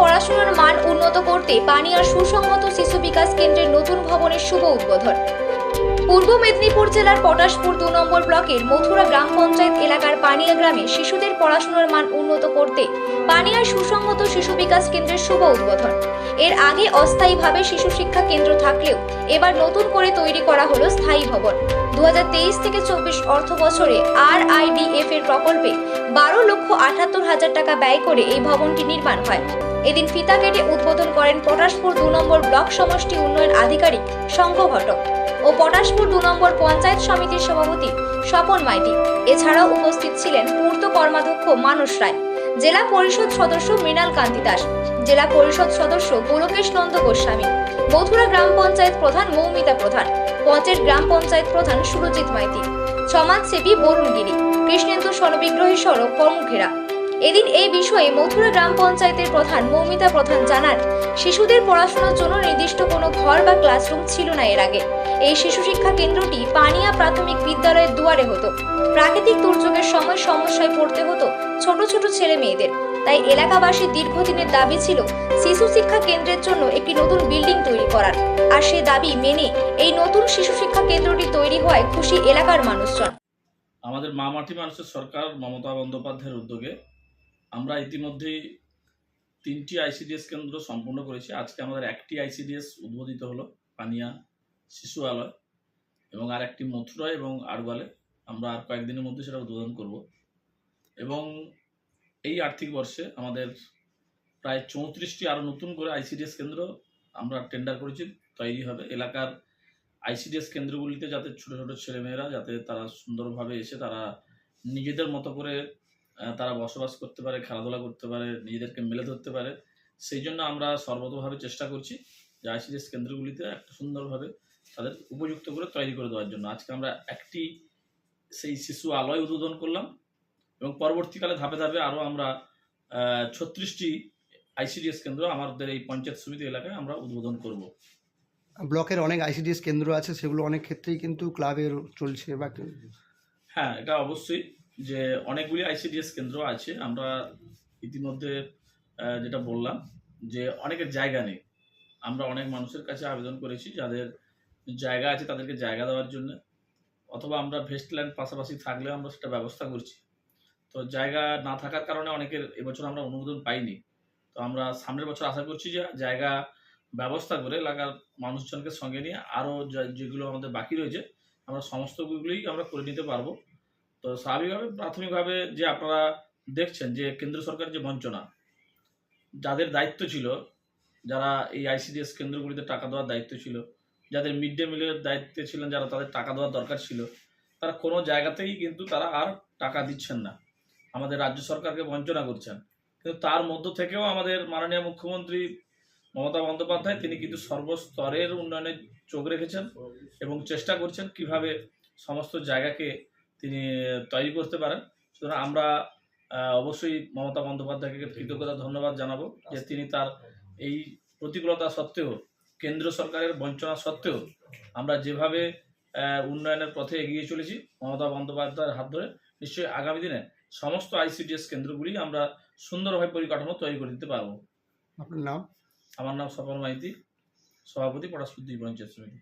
পড়াশোনার মান উন্নত করতে পানিয়ার সুসংহত শিশু বিকাশ কেন্দ্রের নতুন ভবনের শুভ উদ্বোধন। পূর্ব মেদিনীপুর জেলার পটাশপুর দু নম্বর ব্লকের মথুরা গ্রাম পঞ্চায়েত এলাকার পানিয়া গ্রামে শিশুদের পড়াশোনার মান উন্নত করতে পানিয়ার সুসংহত শিশু বিকাশ কেন্দ্রের শুভ উদ্বোধন। এর আগে অস্থায়ীভাবে শিশু শিক্ষা কেন্দ্র থাকলেও এবার নতুন করে তৈরি করা হলো স্থায়ী ভবন। দু হাজার তেইশ থেকে চব্বিশ অর্থ বছরে আর আইডিএফ এর প্রকল্পে বারো লক্ষ আটাত্তর হাজার টাকা ব্যয় করে এই ভবনটি নির্মাণ হয়। এদিন ফিতা কেটে উদ্বোধন করেন পটাশপুর দু নম্বর ব্লক সমষ্টি উন্নয়ন আধিকারিক শঙ্খ ঘটক ও পটাশপুর দু নম্বর পঞ্চায়েত সমিতির সভাপতি স্বপন মাইতি। এছাড়াও উপস্থিত ছিলেন পূর্ত কর্মাধ্যক্ষ মানস রায়। জেলা পরিষদ সদস্য মৃণাল কান্তি দাস, জেলা পরিষদ সদস্য গোলকেশ নন্দ গোস্বামী, মথুরা গ্রাম পঞ্চায়েত প্রধান মৌমিতা প্রধান পঞ্চায়েত গ্রাম পঞ্চায়েত প্রধান সুরজিৎ মাইতি সমাজসেবী বরুণ গিরি, কৃষ্ণেন্দু স্বরবিগ্রহী সহ প্রমুখেরা এদিন এই বিষয়ে মথুরা গ্রাম পঞ্চায়েতের প্রধান মৌমিতা প্রধান জানান, শিশুদের পড়াশোনার জন্য নির্দিষ্ট কোনো ঘর বা ক্লাসরুম ছিল না এর আগে। এই শিশু শিক্ষা কেন্দ্রটি পানিয়া প্রাথমিক বিদ্যালয়ের দুয়ারে হতো। প্রাকৃতিক দুর্যোগের সময় সমস্যায় পড়তে হতো ছোট ছোট ছেলে মেয়েদের। তাই এলাকাবাসীর দীর্ঘদিনের দাবি ছিল শিশু শিক্ষা কেন্দ্রের জন্য একটি নতুন বিল্ডিং তৈরি করার। আর সে দাবি মেনে এই নতুন শিশু শিক্ষা কেন্দ্রটি তৈরি হওয়ায় খুশি এলাকার মানুষজন। আমাদের মা মাটি মানুষের সরকার মমতা বন্দ্যোপাধ্যায়ের উদ্যোগে আমরা ইতিমধ্যেই তিনটি আইসিডিএস কেন্দ্র সম্পূর্ণ করেছি। আজকে আমাদের একটি আইসিডিএস উদ্বোধিত হলো পানিয়া শিশু আলয় এবং আর একটি মথুরায় এবং আড়গালে আমরা আর কয়েকদিনের মধ্যে সেটা উদ্বোধন করব। এবং এই আর্থিক বর্ষে আমাদের প্রায় চৌত্রিশটি আরও নতুন করে আইসিডিএস কেন্দ্র আমরা টেন্ডার করেছি, তৈরি হবে। এলাকার আইসিডিএস কেন্দ্রগুলিতে যাতে ছোটো ছোটো ছেলেমেয়েরা যাতে তারা সুন্দরভাবে এসে তারা নিজেদের মতো করে তারা বসবাস করতে পারে, খেলাধুলা করতে পারে, নিজেদেরকে মেলে ধরতে পারে, সেই জন্য আমরা সর্বতভাবে চেষ্টা করছি যে আইসিডিএস কেন্দ্রগুলিতে একটা সুন্দরভাবে তাদের উপযুক্ত করে তৈরি করে দেওয়ার জন্য। আজকে আমরা একটি সেই শিশু আলয় উদ্বোধন করলাম। এবং পরবর্তীকালে ধাপে ধাপে আরও আমরা ছত্রিশটি আইসিডিএস কেন্দ্র আমাদের এই পঞ্চায়েত সমিতি এলাকায় আমরা উদ্বোধন করব। ব্লকের অনেক আইসিডিএস কেন্দ্র আছে সেগুলো অনেক ক্ষেত্রেই কিন্তু ক্লাবের চলছে বা হ্যাঁ এটা অবশ্যই যে অনেকগুলি আইসিডিএস কেন্দ্র আছে। আমরা ইতিমধ্যে যেটা বললাম যে অনেকের জায়গা নেই। আমরা অনেক মানুষের কাছে আবেদন করেছি যাদের জায়গা আছে তাদেরকে জায়গা দেওয়ার জন্য। অথবা আমরা ভেস্টল্যান্ড পাশাপাশি থাকলে আমরা সেটা ব্যবস্থা করছি। তো জায়গা না থাকার কারণে অনেকের এবছর আমরা অনুমোদন পাইনি। তো আমরা সামনের বছর আশা করছি যে জায়গা ব্যবস্থা করে এলাকার মানুষজনকে সঙ্গে নিয়ে আরও যেগুলো আমাদের বাকি রয়েছে, আমরা সমস্তগুলোই আমরা করে নিতে পারব। তো স্বাভাবিকভাবে, প্রাথমিকভাবে যে আপনারা দেখছেন যে কেন্দ্র সরকারের যে বঞ্চনা, যাদের দায়িত্ব ছিল, যারা এই আইসিডিএস কেন্দ্রগুলিতে টাকা দেওয়ার দায়িত্ব ছিল, যাদের মিড ডে মিলের দায়িত্বে ছিলেন যারা তাদের টাকা দেওয়ার দরকার ছিল, তারা কোনো জায়গাতেই কিন্তু তারা আর টাকা দিচ্ছেন না। আমাদের রাজ্য সরকারকে বঞ্চনা করছেন। কিন্তু তার মধ্য থেকেও আমাদের মাননীয় মুখ্যমন্ত্রী মমতা বন্দ্যোপাধ্যায়, তিনি কিন্তু সর্বস্তরের উন্নয়নে চোখ রেখেছেন এবং চেষ্টা করছেন কীভাবে সমস্ত জায়গাকে তিনি তৈরি করতে পারেন। সুতরাং আমরা অবশ্যই মমতা বন্দ্যোপাধ্যায়কে কৃতজ্ঞতা, ধন্যবাদ জানাব যে তিনি তার এই প্রতিকূলতা সত্ত্বেও, কেন্দ্র সরকারের বঞ্চনা সত্ত্বেও আমরা যেভাবে উন্নয়নের পথে এগিয়ে চলেছি, মমতা বন্দ্যোপাধ্যায়ের হাত ধরে, নিশ্চয়ই আগামী দিনে সমস্ত আইসিডিএস কেন্দ্রগুলি আমরা সুন্দরভাবে পরিকাঠামো তৈরি করে দিতে পারব। আপনার নাম? আমার নাম স্বপন মাইতি সভাপতি পড়াশুদ্ধি পঞ্চায়েত সমিতি।